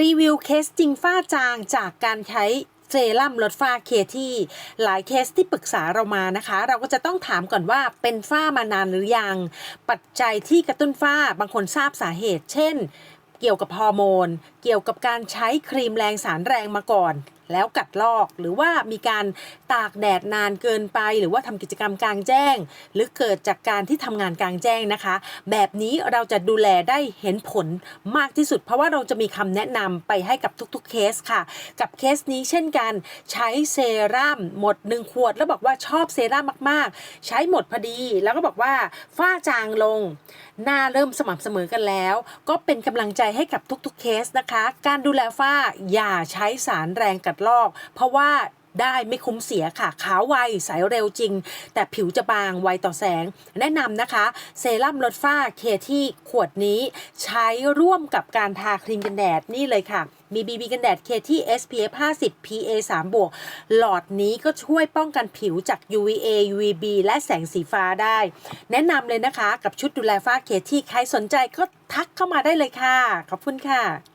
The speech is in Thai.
รีวิวเคสจริงฝ้าจางจากการใช้เซรั่มลดฝ้าเคที่หลายเคสที่ปรึกษาเรามานะคะ เราก็จะต้องถามก่อนว่าเป็นฝ้ามานานหรือยัง ปัจจัยที่กระตุ้นฝ้าบางคนทราบสาเหตุ เช่น เกี่ยวกับฮอร์โมน เกี่ยวกับการใช้ครีมแรงสารแรงมาก่อน แล้วกัดลอก หรือว่ามีการตากแดดนานเกินไป หรือว่าทำกิจกรรมกลางแจ้ง หรือเกิดจากการที่ทำงานกลางแจ้งนะคะ แบบนี้เราจะดูแลได้เห็นผลมากที่สุด เพราะว่าเราจะมีคำแนะนำไปให้กับทุกๆเคสค่ะ กับเคสนี้เช่นกันใช้เซรั่มหมด 1 ขวด แล้วบอกว่าชอบเซรั่มมากๆ ใช้หมดพอดีแล้วก็บอกว่าฝ้าจางลง หน้าเริ่มสม่ำเสมอกันแล้ว ก็เป็นกำลังใจให้กับทุกๆเคสนะคะ การดูแลฝ้าอย่าใช้สารแรงกัดลอก เพราะว่าได้ไม่คุ้มเสียค่ะ ขาวไวใสเร็วจริง แต่ผิวจะบางไวต่อแสง แนะนำนะคะ เซรั่มลดฝ้าเคที่ขวดนี้ ใช้ร่วมกับการทาครีมกันแดดนี่เลยค่ะ มี BB กันแดดเคที่ SPF 50 PA 3บวกหลอดนี้ก็ช่วยป้องกันผิวจาก UVA UVB และแสงสีฟ้าได้ แนะนำเลยนะคะ กับชุดดูแลฝ้าเคที่ใครสนใจก็ทักเข้ามาได้เลยค่ะ ขอบคุณค่ะ